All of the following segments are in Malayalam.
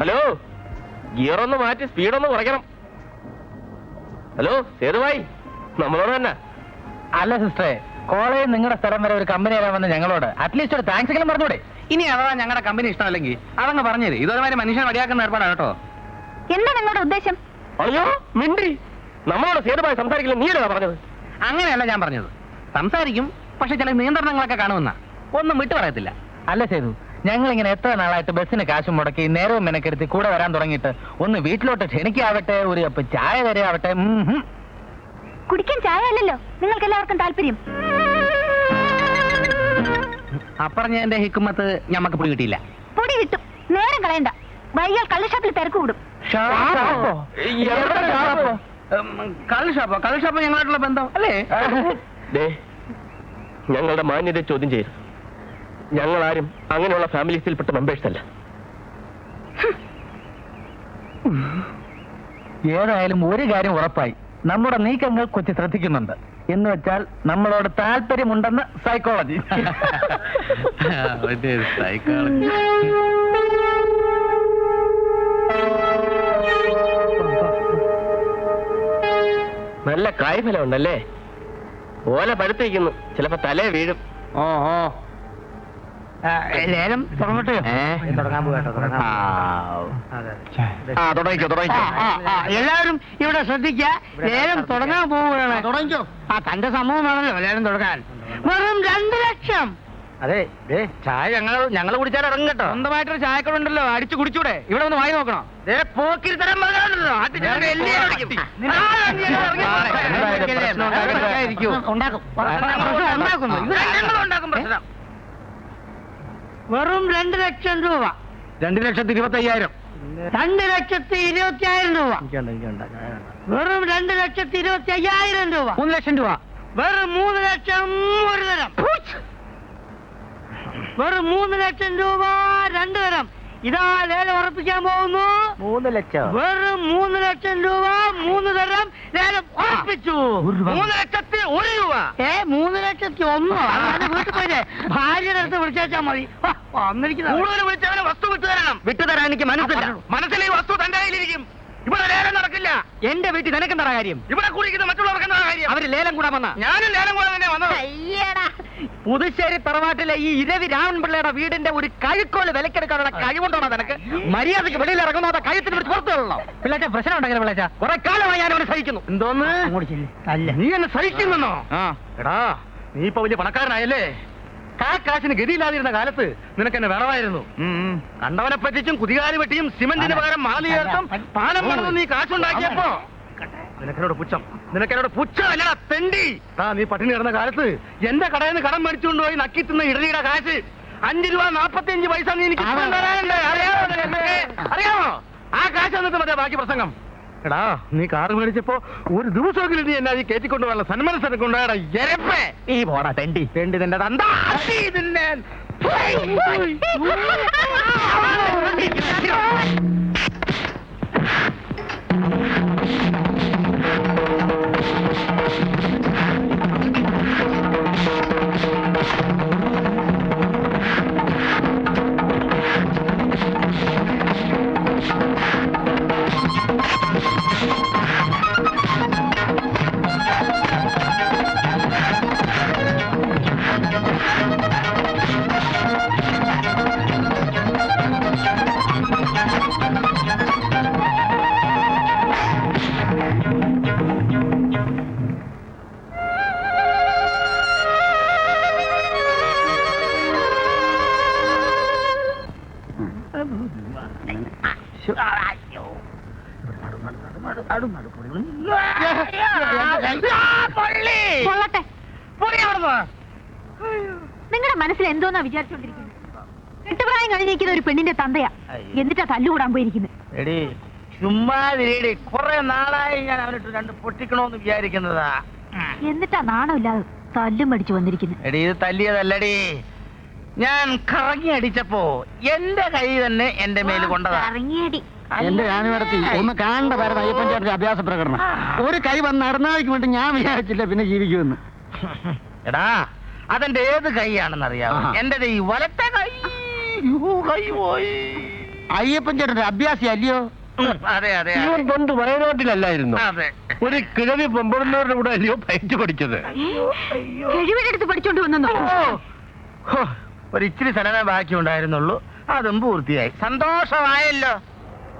ഹലോ ഗിയർ ഒന്ന് മാറ്റി സ്പീഡ് ഒന്ന് കുറയ്ക്കണം. ഹലോ സേതുഭായി നമ്മളോട് തന്നെ. അല്ല സിസ്റ്ററെ കോളേജ് നിങ്ങളുടെ സ്ഥലം വരെ ഒരു കമ്പനി വരാൻ വന്ന ഞങ്ങളോട്? അറ്റ്ലീസ്റ്റ് ഒരു താങ്ക്സ് എങ്കിലും പറഞ്ഞൂടെ. ഇനി അഥവാ ഞങ്ങളുടെ കമ്പനി ഇഷ്ടമല്ലെങ്കിൽ അതങ്ങ് പറഞ്ഞത് ഇതൊരുമാതിരി മനുഷ്യനെ വടിയാക്കുന്ന ഏർപ്പാടാണ് കേട്ടോ. എന്താ നിങ്ങളുടെ ഉദ്ദേശം? അയ്യോ മിണ്ടി. നമ്മളോട് സേതുഭായി സംസാരിക്കില്ല നീടാ പറഞ്ഞത്? അങ്ങനെയല്ല ഞാൻ പറഞ്ഞത്. സംസാരിക്കും പക്ഷെ ചില നിയന്ത്രണങ്ങളൊക്കെ കാണുമെന്ന. ഒന്നും വിട്ടു പറയത്തില്ല അല്ല സേതു ഞങ്ങൾ ഇങ്ങനെ എത്ര നാളായിട്ട് ബസ്സിന് കാശ് മുടക്കി നേരവും മെനക്കെടുത്തി കൂടെ വരാൻ തുടങ്ങിയിട്ട് ഒന്ന് വീട്ടിലോട്ട് ക്ഷണിക്കാവട്ടെ ഒരു കപ്പ് ചായ തരാവട്ടെ ഉം കുടിക്കാൻ ചായ അല്ലല്ലോ. നിങ്ങൾക്ക് എല്ലാവർക്കും താല്പര്യം അപ്പറഞ്ഞതിന്റെ ഹിക്കുമത്ത് ഞമ്മക്ക് പൊടി കിട്ടിയില്ല. പൊടി കിട്ടും. നേരം കളയണ്ട. വൈകിയാൽ കള്ളുഷാപ്പിൽ തിരക്ക് കൂടും. കള്ളുഷാപ്പോ കള്ളുഷാപ്പോ ഷാപ്പോ? കള്ള് ഷാപ്പോ? ഞങ്ങളായിട്ടുള്ള ബന്ധം അല്ലേ? ദേ ഞങ്ങളുടെ മാന്യത ചോദ്യം ചെയ്തു ഞങ്ങൾ ആരും അങ്ങനെയുള്ള ഫാമിലീസിൽപ്പെട്ട മെമ്പേഴ്സ് അല്ല. ഏതായാലും ഒരു കാര്യം ഉറപ്പായി. നമ്മുടെ നീക്കങ്ങൾ കൊച്ചി ശ്രദ്ധിക്കുന്നുണ്ട്. എന്ന് വെച്ചാൽ നമ്മളോട് താല്പര്യമുണ്ടെന്ന് സൈക്കോളജി സൈക്കോളജി നല്ല കായ്ഫലം ഉണ്ടല്ലേ ഓല പഴുത്തിരിക്കുന്നു. ചിലപ്പോ തലേ വീഴും. ഓ ഓ ലേലം എല്ലാവരും ഇവിടെ ശ്രദ്ധിക്ക ലേലം തുടങ്ങാൻ പോവുകയാണ് തുടങ്ങിക്കോ ആ തന്റെ സംഭവം ആണല്ലോ ലേലം തുടങ്ങാൻ വെറും രണ്ട് ലക്ഷം അതെ ദേ ചായ ഞങ്ങൾ ഞങ്ങൾ കുടിച്ചാൽ ഇറങ്ങും കേട്ടോ സ്വന്തമായിട്ടൊരു ചായക്കടുണ്ടല്ലോ അടിച്ചു കുടിച്ചൂടെ ഇവിടെ ഒന്ന് വായി നോക്കണം ദേ പോക്കിരി തരം. ഉണ്ടാക്കും. ഉണ്ടാക്കും. ഉണ്ടാക്കും പ്രശ്നം വെറും രണ്ട് ലക്ഷം രൂപ. രണ്ട് ലക്ഷത്തി ഇരുപത്തി അയ്യായിരം രണ്ട് ലക്ഷത്തി ഇരുപത്തി ആയിരം രൂപ വെറും രണ്ട് ലക്ഷത്തി ഇരുപത്തി അയ്യായിരം രൂപ. മൂന്ന് ലക്ഷം രൂപ. വെറും മൂന്ന് ലക്ഷം ഒരു തരം. വെറും മൂന്ന് ലക്ഷം രൂപ രണ്ട് തരം. ഇതാ ലേലം ഉറപ്പിക്കാൻ പോകുന്നു. മൂന്ന് ലക്ഷം. വെറും മൂന്ന് ലക്ഷം രൂപ മൂന്ന് തരം ലേലം ഉറപ്പിച്ചു. മൂന്ന് ലക്ഷത്തി ഒരു രൂപ. ഏ മൂന്ന് ലക്ഷത്തി ഒന്നോ? വീട്ടിൽ പോയില്ലേ ഭാര്യയുടെ അടുത്ത് വിളിച്ചാച്ചാ മതി. ഹ, വന്നിരിക്കുന്ന കൂടുതൽ വിളിച്ചവനെ വസ്തു വിട്ടു തരണം. വിട്ടു തരാൻ എനിക്ക് മനസ്സില്ല. മനസ്സിൽ ഈ വസ്തു തന്റെ കയ്യിലിരിക്കും. ഇവിടെ ലേലം നടക്കില്ല. എന്റെ വീട്ടിൽ നിനക്കെന്താ കാര്യം? ഇവിടെ കുടിക്കുന്ന മറ്റുള്ളവർക്ക് എന്താ കാര്യം? അവർ ലേലം കൂടാൻ വന്ന. ഞാനും ലേലം കൂടാൻ തന്നെ വന്നത്. അയ്യടാ. പുതുശ്ശേരി തറവാട്ടിലെ ഈ ഇരവി രാമൻപിള്ളയുടെ വീടിന്റെ ഒരു കഴുക്കോൽ വിലക്കെടുക്കാനുള്ള കഴിവുണ്ടോ നിനക്ക്? മര്യാദയ്ക്ക് വെളിയിൽ ഇറങ്ങുന്നോ അതോ കഴുത്തിന് പിടിച്ച് പുറത്തുള്ളോ പിള്ളേച്ച പ്രശ്നം ഉണ്ടെങ്കിൽ പിള്ളേച്ച. കുറെ കാലമായി ഞാൻ അവനെ സഹിക്കുന്നു. എന്തോന്ന്? നീ എന്നെ സഹിക്കുന്നോ എടാ നീ ഇപ്പൊ വലിയ പണക്കാരനായല്ലേ? കാ കാശിന് ഗതിയില്ലാതിരുന്ന കാലത്ത് നിനക്ക് എന്നെ വിറവായിരുന്നു കണ്ടവനെ പറ്റിച്ചും കുതികാലി വെട്ടിയും സിമന്റിന് പകരം മാലി ചേർത്തും പാലം പണിതും നീ കാശുണ്ടാക്കിയപ്പോ. നിനക്കെന്നോട് പുച്ഛം. നിനക്കെന്നോട് പുച്ഛമല്ലടാ തെണ്ടി. ആ നീ പട്ടിണി കിടന്ന കാലത്ത് എന്റെ കടയിൽ നിന്ന് കടം മേടിച്ചുകൊണ്ടുപോയി നക്കി തിന്ന ഇടലിയുടെ കാശ്. അഞ്ച് രൂപ നാപ്പത്തി അഞ്ച് പൈസ നീ എനിക്ക് അറിയാമോ ആ കാശ് എന്നിട്ട് മതിയാ ബാക്കി പ്രസംഗം. എടാ നീ കാറ് മേടിച്ചപ്പോ ഒരു ദിവസമെങ്കിലും നീ എന്നാ കയറ്റിക്കൊണ്ട് പോകാനുള്ള സന്മനസ്സനെ കൊണ്ടുപോയടാ എരപ്പേ. ഈ പോടാ തെണ്ടി. തെണ്ടി നിന്റെ തന്താ. കൊള്ളട്ടെ നിങ്ങളുടെ മനസ്സിൽ എന്തോന്നാ വിചാരിച്ചോണ്ടിരിക്കുന്നത് കെട്ടുപ്രായം കഴിഞ്ഞിരിക്കുന്ന ഒരു പെണ്ണിന്റെ തന്തയാ. എന്നിട്ടാ തല്ലുകൂടാൻ പോയിരിക്കുന്നത് എടി ചുമ്മാതിരി കുറെ നാളായി ഞാൻ അവനിട്ട് രണ്ട് പൊട്ടിക്കണോന്ന് വിചാരിക്കുന്നതാ. എന്നിട്ടാ നാണമില്ലാതെ തല്ലും പഠിച്ചു വന്നിരിക്കുന്നു. എടി ഇത് തല്ലിയതല്ലടി. ഞാൻ കറങ്ങി അടിച്ചപ്പോ എന്റെ കൈ തന്നെ എന്റെ മേൽ കൊണ്ടതാ. ഇറങ്ങിയടി എന്റെ ഞാനുവരത്തി ഒന്ന് കാണണ്ട അയ്യപ്പൻ ചേട്ടന്റെ അഭ്യാസ പ്രകടനം. ഒരു കൈ വന്ന് നടന്നാൾക്ക് വേണ്ടി ഞാൻ വിചാരിച്ചില്ല പിന്നെ ജീവിക്കുമെന്ന്. എടാ അതെന്റെ ഏത് കൈയാണെന്ന് അറിയാമോ. എന്റെ ഈ വലത്തെ കൈ. കൈ പോയി. അയ്യപ്പൻ ചേട്ടന്റെ അഭ്യാസി അല്ലയോ അതെ അതെ ഇവൻ പണ്ട് വയനാട്ടിലല്ലായിരുന്നു? അതെ. ഒരു കിഴവി പമ്പറുന്നവരുടെ കൂടെ അല്ലയോ പയറ്റ് പഠിച്ചത്? കിഴവിന്റെ അടുത്ത് പഠിച്ചോണ്ട് വന്നോ? ഒരു ഇച്ചിരി സ്ഥലമേ ബാക്കി ഉണ്ടായിരുന്നുള്ളൂ അതും പൂർത്തിയായി. സന്തോഷമായല്ലോ.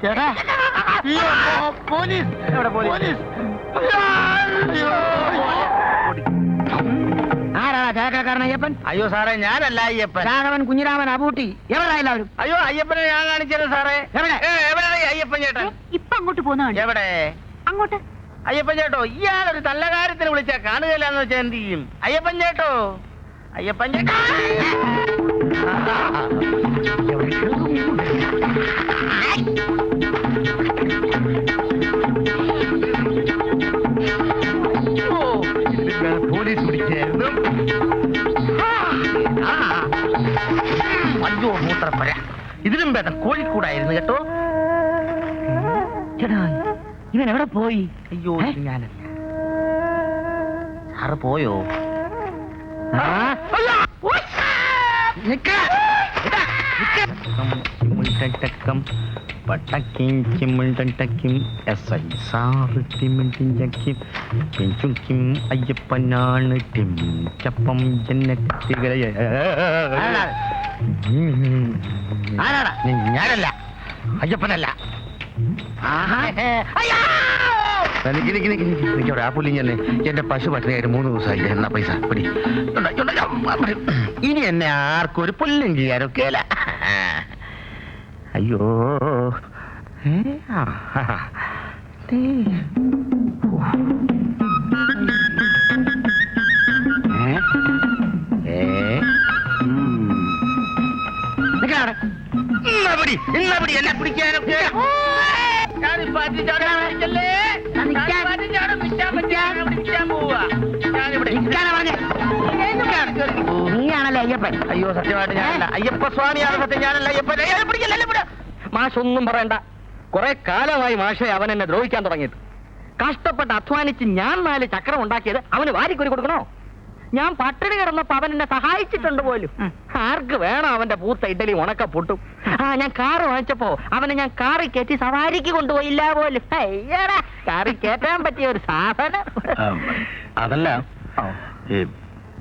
ചേട്ടാ. പോലീസ്. എവിടെ പോലീസ്? അയ്യോ. ചായക്കാരൻ അയ്യപ്പൻ? അയ്യോ സാറേ ഞാനല്ല അയ്യപ്പൻ. രാഘവൻ കുഞ്ഞിരാമൻ അബൂട്ടി എല്ലാവരും അയ്യോ അയ്യപ്പനെ ഞാൻ കാണിച്ചത് സാറേ. എവിടെ? എവിടെ അയ്യപ്പൻ ചേട്ടൻ? ഇപ്പൊ അങ്ങോട്ട് പോകുന്ന എവിടെ? അങ്ങോട്ട്. അയ്യപ്പൻ ചേട്ടോ ഇയാളൊരു നല്ല കാര്യത്തിന് വിളിച്ചാ കാണുകയില്ലെന്ന് വെച്ചാൽ എന്ത് ചെയ്യും? അയ്യപ്പൻ ചേട്ടോ. അയ്യപ്പൻ പോലീസ് പിടിച്ചായിരുന്നു. അയ്യോ മൂത്രപ്പര ഇതിലും ഭേദം കോഴിക്കൂടായിരുന്നു കേട്ടോ. ചേട്ടാ ഇവൻ എവിടെ പോയി? അയ്യോ ഞാനല്ല. സാറ് പോയോ? ആ? ചിമ്മിൾട്ടക്കം, പട്ടക്കിം ചിമ്മിൾട്ടക്കം, എസ് ഐ സാറ് ടിമിട്ടിഞ്ചക്കിം, കിഞ്ചുക്കിം അയ്യപ്പനാണ് ടിം ചപ്പം ജന്നത്തികളെ ആരാടാ? ഞാനല്ല അയ്യപ്പനല്ല. നിക്ക് നിക്ക് നിക്ക് നിക്ക്. നിക്ക് അവിടെ ആ എന്റെ പശു പട്ടിണിയായിട്ട് മൂന്ന് ദിവസമായി എന്നാ പൈസ പിടി. ഇനി എന്നെ ആർക്കും ഒരു പുല്ലും ചെയ്യാനൊക്കെയല്ല അയ്യോ ഏ, ആ, ആ, ആ. ദേ. ഏ? ഏ? ഉം. നിക്കടാ അവിടെ. ഇന്നാ പിടി, ഇന്നാ പിടി, എന്നെ പിടിക്കാനൊക്കെ. നീയാണല്ലേ അയ്യപ്പൻ. അയ്യോ സത്യമായിട്ട് ഞാനല്ല. അയ്യപ്പ സ്വാമിയാണ് സത്യം. ഞാനല്ല അയ്യപ്പൻ. മാഷൊന്നും പറയണ്ട. കുറെ കാലമായി മാഷെ അവൻ എന്നെ ദ്രോഹിക്കാൻ തുടങ്ങിയത് കഷ്ടപ്പെട്ട് അധ്വാനിച്ച് ഞാൻ നാല് ചക്രം ഉണ്ടാക്കിയത് അവന് വാരിക്കൊരു കൊടുക്കണോ? ഞാൻ പട്ടിണി കിടന്നപ്പോ അവൻ എന്നെ സഹായിച്ചിട്ടുണ്ട് പോലും. ആർക്ക് വേണം അവന്റെ പൂത്ത ഇഡലി ഉണക്ക പൊട്ടും. ആ ഞാൻ കാറ് വാങ്ങിച്ചപ്പോ അവനെ ഞാൻ കാറി കയറ്റി സവാരിക്ക് കൊണ്ടുപോയില്ല പോലും. അയ്യടാ കാറി കയറ്റാൻ പറ്റിയ ഒരു സാധനം. അതല്ല ഈ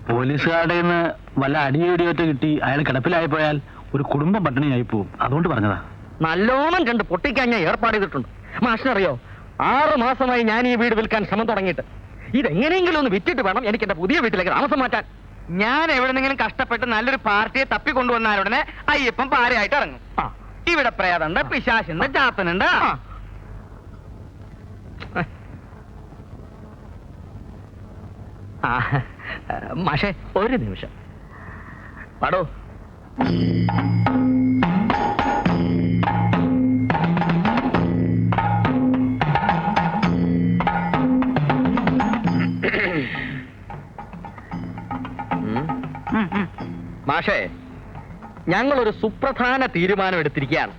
പോലീസുകാരുടെ നിന്ന് വല്ല അടിയടിയൊറ്റ കിട്ടി അയാൾ കിടപ്പിലായി പോയാൽ ഒരു കുടുംബം പട്ടിണിയായി പോവും. അതുകൊണ്ട് പറഞ്ഞതാ. നല്ലോണം കണ്ട് പൊട്ടിക്കാൻ ഞാൻ ഏർപ്പാട് ചെയ്തിട്ടുണ്ട്. മാഷിനറിയോ ആറ് മാസമായി ഞാൻ ഈ വീട് വിൽക്കാൻ ശ്രമം തുടങ്ങിയിട്ട്. ഇതെങ്ങനെയെങ്കിലും ഒന്ന് വിറ്റിട്ട് വേണം എനിക്ക് എന്റെ പുതിയ വീട്ടിലേക്ക് താമസം മാറ്റാൻ. ഞാൻ എവിടെന്നെങ്കിലും കഷ്ടപ്പെട്ട് നല്ലൊരു പാർട്ടിയെ തപ്പിക്കൊണ്ടുവന്നാൽ ഉടനെ അയ്യപ്പൻ പാരയായിട്ട് ഇറങ്ങും. ആ. ഇവിടെ പ്രേതണ്ട് പിശാശുണ്ട് ചാത്തനുണ്ട്. മാഷേ ഒരു നിമിഷം. പാടോ. മാഷേ ഞങ്ങളൊരു സുപ്രധാന തീരുമാനം എടുത്തിരിക്കുകയാണ്?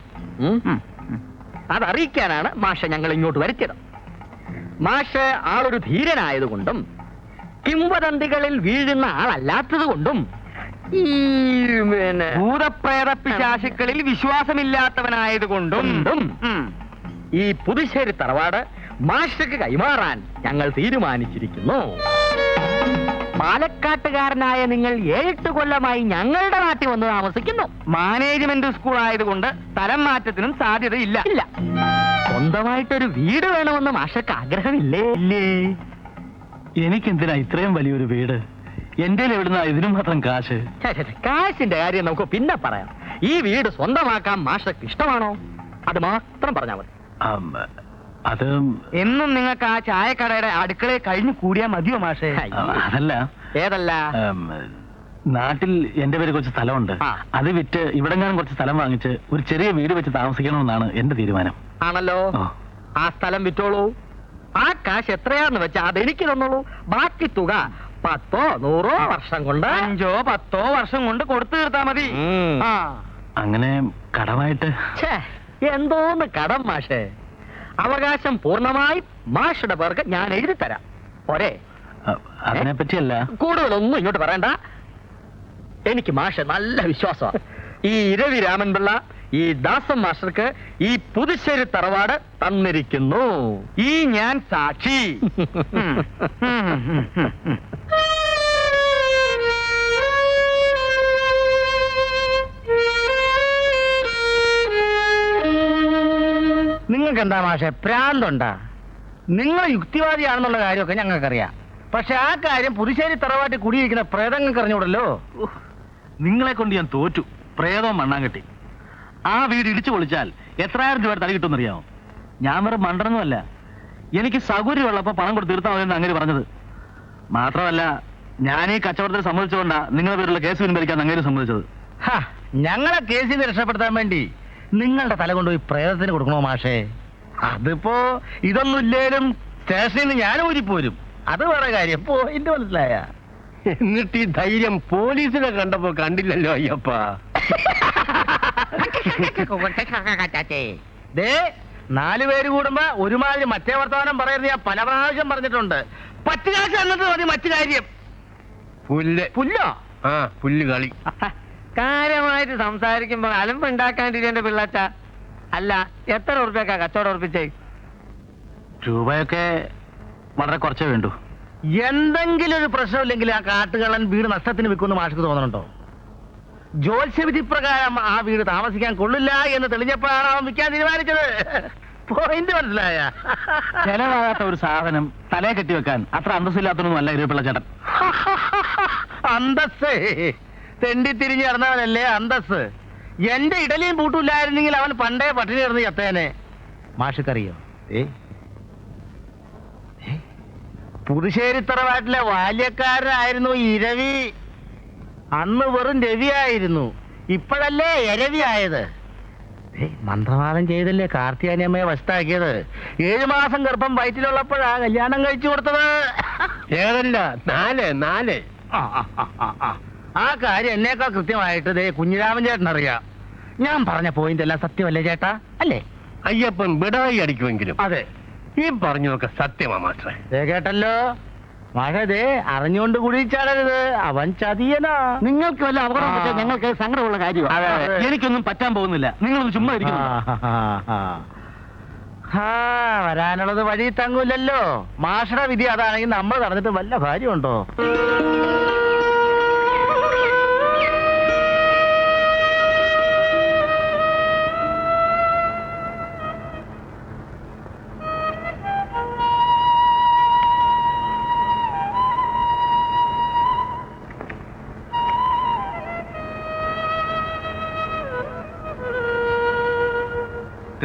അതറിയിക്കാനാണ് മാഷ ഞങ്ങൾ ഇങ്ങോട്ട് വരുത്തിയത്. മാഷ് ആളൊരു ധീരനായതുകൊണ്ടും കിംവദന്തികളിൽ വീഴുന്ന ആളല്ലാത്തത് കൊണ്ടും ഈ ഭൂതപ്രേത പിശാശുക്കളിൽ വിശ്വാസമില്ലാത്തവനായതുകൊണ്ടും കൊണ്ടും ഈ പുതുശ്ശേരി തറവാട് മാഷക്ക് കൈമാറാൻ ഞങ്ങൾ തീരുമാനിച്ചിരിക്കുന്നു. പാലക്കാട്ടുകാരനായ നിങ്ങൾ ഏഴെട്ട് കൊല്ലമായി ഞങ്ങളുടെ നാട്ടിൽ വന്ന് താമസിക്കുന്നു. മാനേജ്മെന്റ് സ്കൂൾ ആയതുകൊണ്ട് സ്ഥലം മാറ്റത്തിനും സാധ്യതയില്ല. ഇല്ല. സ്വന്തമായിട്ടൊരു വീട് വേണമെന്ന് മാഷക്ക് ആഗ്രഹമില്ലേ? ഇല്ലേ? എനിക്കെന്തിനാ ഇത്രയും വലിയൊരു വീട്? എന്റെ എവിടുന്ന ഇതിനും മാത്രം കാശ്? ഛെ, ഛെ, ഛെ, കാശിന്റെ കാര്യം നമുക്ക് പിന്നെ പറയാം. ഈ വീട് സ്വന്തമാക്കാൻ മാഷക്ക് ഇഷ്ടമാണോ? അത് മാത്രം പറഞ്ഞാൽ മതി. അത് എന്നും നിങ്ങൾക്ക് ആ ചായക്കടയുടെ അടുക്കളയിൽ കഴിഞ്ഞു കൂടിയാ മതിയോ മാഷേ? അതല്ല. ഏതല്ല? നാട്ടിൽ എന്റെ പേര് കുറച്ച് സ്ഥലമുണ്ട്. അത് വിറ്റ് ഇവിടെ ഞാൻ കുറച്ച് സ്ഥലം വാങ്ങിച്ച് ഒരു ചെറിയ വീട് വെച്ച് താമസിക്കണമെന്നാണ് എന്റെ തീരുമാനം. ആണല്ലോ? ആ. സ്ഥലം വിറ്റോളൂ. ആ കാശ് എത്രയാന്ന് വെച്ചാ അതെനിക്ക് തന്നോളൂ. ബാക്കി തുക പത്തോ നൂറോ വർഷം കൊണ്ട് അഞ്ചോ പത്തോ വർഷം കൊണ്ട് കൊടുത്തു തീർത്താ മതി. ആ. അങ്ങനെ കടമായിട്ട് എന്തോന്ന് കടം മാഷേ? അവകാശം പൂർണമായി മാഷുടെ പേർക്ക് ഞാൻ എഴുതി തരാം. പോരെ. അതിനെ പറ്റിയല്ല കൂടുതലൊന്നും ഇങ്ങോട്ട് പറയണ്ട. എനിക്ക് മാഷ നല്ല വിശ്വാസമാണ് ഈ ഇരവി രാമൻപിള്ള ഈ ദാസൻ മാസ്റ്റർക്ക് ഈ പുതുശ്ശേരി തറവാട് തന്നിരിക്കുന്നു. ഈ ഞാൻ സാക്ഷി. മാഷെ പ്രാന്തുണ്ടാ. നിങ്ങൾ യുക്തിവാദിയാണെന്നുള്ള കാര്യമൊക്കെ ഞങ്ങൾക്കറിയാം. പക്ഷെ ആ കാര്യം പുതുശ്ശേരി തറവാട്ടിൽ കുടിയിരിക്കുന്ന പ്രേതങ്ങൾക്ക് അറിഞ്ഞൂടല്ലോ നിങ്ങളെ കൊണ്ട് ഞാൻ തോറ്റു. പ്രേതവും മണ്ണാങ്കട്ടി ആ വീട് ഇടിച്ചു പൊളിച്ചാൽ എത്രായിരം രൂപ തല കിട്ടുമെന്നറിയാമോ? ഞാൻ വെറും മണ്ടനൊന്നുമല്ല. എനിക്ക് സൗകര്യമുള്ളപ്പോ പണം കൊടുത്ത് തീർത്താൽ മതിയെന്ന് അങ്ങനെ പറഞ്ഞത്. മാത്രമല്ല ഞാൻ ഈ കച്ചവടത്തിൽ സമ്മതിച്ചുകൊണ്ടാ നിങ്ങളുടെ പേരുള്ള കേസ് പിൻവലിക്കാൻ അങ്ങനെ സമ്മതിച്ചത്. ഞങ്ങളെ കേസിൽ നിന്ന് രക്ഷപ്പെടുത്താൻ വേണ്ടി നിങ്ങളുടെ തല കൊണ്ടുപോയി പ്രേതത്തിന് കൊടുക്കണോ മാഷേ? അതിപ്പോ ഇതൊന്നും ഇല്ലേലും സ്റ്റേഷനിൽ നിന്ന് ഞാൻ ഊരിപ്പോരും. അത് വേറെ കാര്യം. പോയിന്റ് മനസ്സിലായ? എന്നിട്ട് ഈ ധൈര്യം പോലീസിനെ കണ്ടപ്പോ കണ്ടില്ലല്ലോ അയ്യപ്പ. ദേ നാല് പേര് കൂടുമ്പോ ഒരുമാതിരി മറ്റേ വർത്തമാനം പറയുന്നത് ഞാൻ പല പ്രാവശ്യം പറഞ്ഞിട്ടുണ്ട്. പത്ത് കാശ് എന്നിട്ട് മതി മറ്റു കാര്യം. പുല്ല്. പുല്ലോ? ആ പുല്ല് കളി. കാര്യമായിട്ട് സംസാരിക്കുമ്പോ അലമ്പുണ്ടാക്കാണ്ടിരിന്റെ പിള്ളാച്ച. അല്ല എത്ര ഉറുപ്പ്യൊക്കെ കച്ചവടം ഉറപ്പിച്ചേ? രൂപയൊക്കെ വളരെ കുറച്ചേ വേണ്ടു. എന്തെങ്കിലും ഒരു പ്രശ്നമില്ലെങ്കിൽ ആ കാട്ടുകള്ളൻ വീട് നഷ്ടത്തിന് വിൽക്കുമെന്ന് മാഷിക്ക് തോന്നുന്നുണ്ടോ ജ്യോത്സ്യവിധി പ്രകാരം ആ വീട് താമസിക്കാൻ കൊള്ളില്ല എന്ന് തെളിഞ്ഞപ്പോഴാണ് അവൻ വിൽക്കാൻ തീരുമാനിച്ചത്. പോയിന്റ് മനസ്സിലായ. ചെലവാകാത്ത ഒരു സാധനം തലയെ കെട്ടി വെക്കാൻ അത്ര അന്തസ്സില്ലാത്തൊന്നും അല്ല ഇരുപിള്ള ചേട്ടൻ. അന്തസ് തെണ്ടി തിരിഞ്ഞു നടന്നവനല്ലേ അന്തസ് എന്റെ ഇടലിയും പൂട്ടില്ലായിരുന്നെങ്കിൽ അവൻ പണ്ടേ പട്ടിണി കിടന്ന് ചത്തേനെ. മാഷക്കറിയോ? ഏ? പുതുശ്ശേരിത്തറവാട്ടിലെ പുതുശ്ശേരി തറവാട്ടിലെ ബാല്യക്കാരനായിരുന്നു ഇരവി അന്ന് വെറും രവിയായിരുന്നു. ഇപ്പോഴല്ലേ എരവി ആയത് മന്ത്രവാദം ചെയ്തല്ലേ കാർത്തിയാനിയമ്മയെ വശത്താക്കിയത്? ഏഴു മാസം ഗർഭം വയറ്റിലുള്ളപ്പോഴാ കല്യാണം കഴിച്ചു കൊടുത്തത്. ഏതല്ല? നാല് നാല്. ആ, ആ, ആ, ആ, ആ. കാര്യം എന്നേക്കാൾ കൃത്യമായിട്ട് ദേ കുഞ്ഞിരാമൻ ചേട്ടൻ അറിയാം. ഞാൻ പറഞ്ഞ പോയിന്റ് എല്ലാം സത്യമല്ലേ ചേട്ടാ? അല്ലേ? അയ്യപ്പൻ ബിടായി അടിക്കുമെങ്കിലും അതെ. ഈ പറഞ്ഞതൊക്കെ സത്യമാ മാസ്റ്ററെ. ദേ കേട്ടല്ലോ? മഴ ദേ അറിഞ്ഞുകൊണ്ട് കുടിച്ചാടരുത് അവൻ ചതിയനാ. നിങ്ങൾക്ക് വല്ല അപകടം പറ്റാ ഞങ്ങൾക്ക് സങ്കടമുള്ള കാര്യമാണ്. എനിക്കൊന്നും പറ്റാൻ പോകുന്നില്ല. നിങ്ങളൊന്ന് ചുമ്മാ ഇരിക്കുന്നു. ആ, വരാനുള്ളത് വഴി തങ്ങൂലല്ലോ. മാഷയുടെ വിധി അതാണെങ്കിൽ നമ്മൾ നടന്നിട്ട് വല്ല കാര്യമുണ്ടോ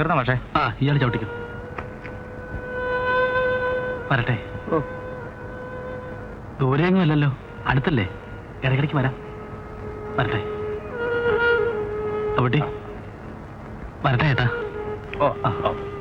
തീർന്ന പക്ഷേ ആ ഇയാൾ ചവിട്ടിക്കും. വരട്ടെ. ദൂരെയൊന്നും അല്ലല്ലോ. അടുത്തല്ലേ? ഇടയ്ക്കിടയ്ക്ക് വരാം. വരട്ടെ. അവിടെ വരട്ടെ ഏട്ടാ. ഓ ആ, ആ.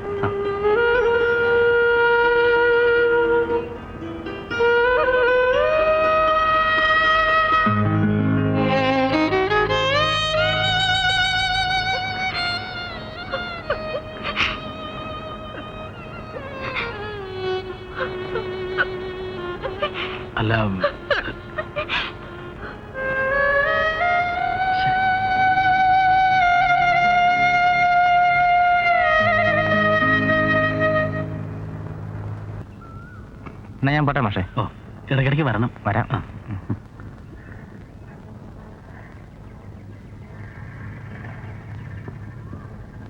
എന്നാ ഞാൻ പോട്ടെ മാഷേ. ഓ ഇടയ്ക്കിടയ്ക്ക് വരണം. വരാം.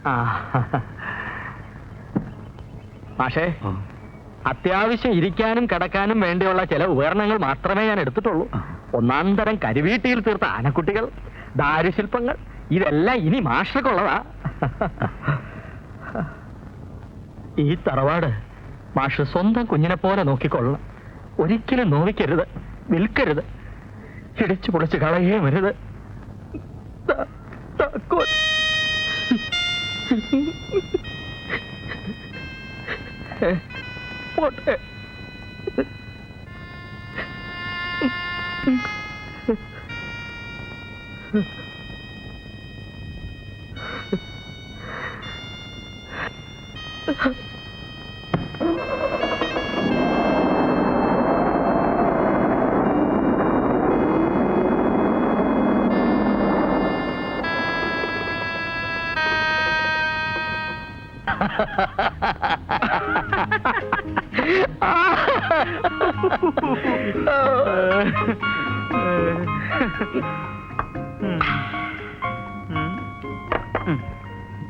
ആ. മാഷേ അത്യാവശ്യം ഇരിക്കാനും കിടക്കാനും വേണ്ടിയുള്ള ചില ഉപകരണങ്ങൾ മാത്രമേ ഞാൻ എടുത്തിട്ടുള്ളൂ. ഒന്നാം തരം കരുവീട്ടിയിൽ തീർത്ത ആനക്കുട്ടികൾ ദാരുശില്പങ്ങൾ ഇതെല്ലാം ഇനി മാഷക്കുള്ളതാ. ഈ തറവാട് മാഷ് സ്വന്തം കുഞ്ഞിനെ പോലെ നോക്കിക്കൊള്ളണം. ഒരിക്കലും നോവിക്കരുത് വിൽക്കരുത്. ഇടിച്ചു പൊളിച്ച് കളയേ വരുത് പോട്ടെ.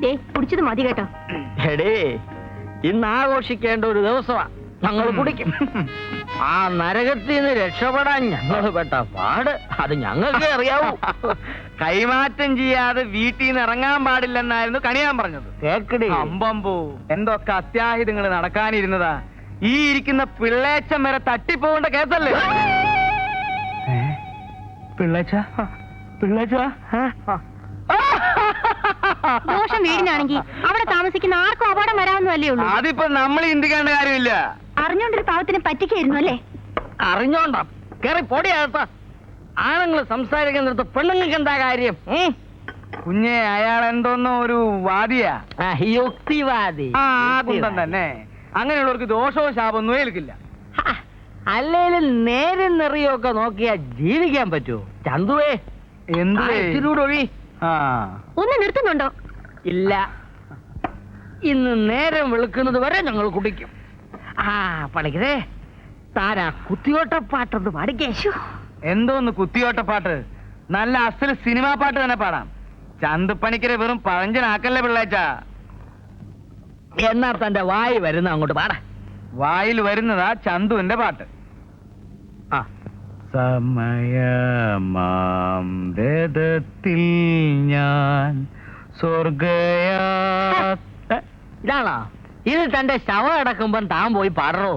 ദേ കുടിച്ചത് മതി കേട്ടോ. എടേ ഇന്ന് ആഘോഷിക്കേണ്ട ഒരു ദിവസമാ. ഞങ്ങൾ കുടിക്കും. ആ നരകത്തിൽ നിന്ന് രക്ഷപ്പെടാൻ ഞങ്ങൾ പെട്ട പാട് അത് ഞങ്ങൾക്ക് അറിയാവൂ. കൈമാറ്റം ചെയ്യാതെ വീട്ടിൽ നിന്ന് ഇറങ്ങാൻ പാടില്ലെന്നായിരുന്നു കണിയാൻ പറഞ്ഞത്. കേക്കടി. അമ്പമ്പോ എന്തൊക്കെ അത്യാഹിതങ്ങൾ നടക്കാനിരുന്നതാ. ഈ ഇരിക്കുന്ന പിള്ളേച്ചം വരെ തട്ടിപ്പോകേണ്ട കേസല്ലേ? പിള്ളേച്ച? പിള്ളേച്ച? ദോഷം വീടിനാണെങ്കിൽ അവിടെ താമസിക്കുന്ന ആർക്കും അപകടം വരാമെന്നല്ലേ ഉള്ളൂ? അതിപ്പോ നമ്മൾ ചിന്തിക്കേണ്ട കാര്യമില്ല. അറിഞ്ഞോണ്ടൊരു പാവത്തിനെ പറ്റിക്കായിരുന്നു അല്ലേ? അറിഞ്ഞോണ്ടാ. കേറി പൊടിയാത്ത ആണുങ്ങൾ സംസാരിക്കുന്നിടത്ത് പെണ്ണുങ്ങൾക്ക് എന്താ കാര്യം? ഉം? കുഞ്ഞെ അയാൾ എന്തോന്നോ ഒരു വാദിയാ. ആ, യുക്തിവാദി. ആ ആ കുന്തം തന്നെ. അങ്ങനെയുള്ളവർക്ക് ദോഷവും ശാപമൊന്നും ഏൽക്കില്ല. അല്ലേലും നേരും നിറയൊക്കെ നോക്കിയാ ജീവിക്കാൻ പറ്റുമോ ചന്തുവേ എന്ത് ആ. ഒന്ന് നിർത്തുന്നുണ്ടോ? ഇല്ല. ഇന്ന് നേരം വെളുക്കുന്നത് വരെ ഞങ്ങൾ കുടിക്കും. ആ പണിക്കരേ താരാ കുത്തിയോട്ടപ്പാട്ടൊന്ന് പാടിക്കേ എന്തോന്ന് കുത്തിയോട്ടപ്പാട്ട്? നല്ല അസൽ സിനിമാ പാട്ട് തന്നെ പാടാം. ചന്തുപ്പണിക്കരെ വെറും പഴഞ്ചനാക്കല്ലേ പിള്ളേച്ച. എന്നാ തന്റെ വായി വരുന്ന അങ്ങോട്ട് പാടാ. വായിൽ വരുന്നതാ ചന്തുവിന്റെ പാട്ട്. ആ. സമയമാം രഥത്തിൽ ഞാൻ സ്വർഗയാ ഇതാണോ? ഇത് തന്റെ ശവം അടക്കുമ്പം താൻ പോയി പാടറോ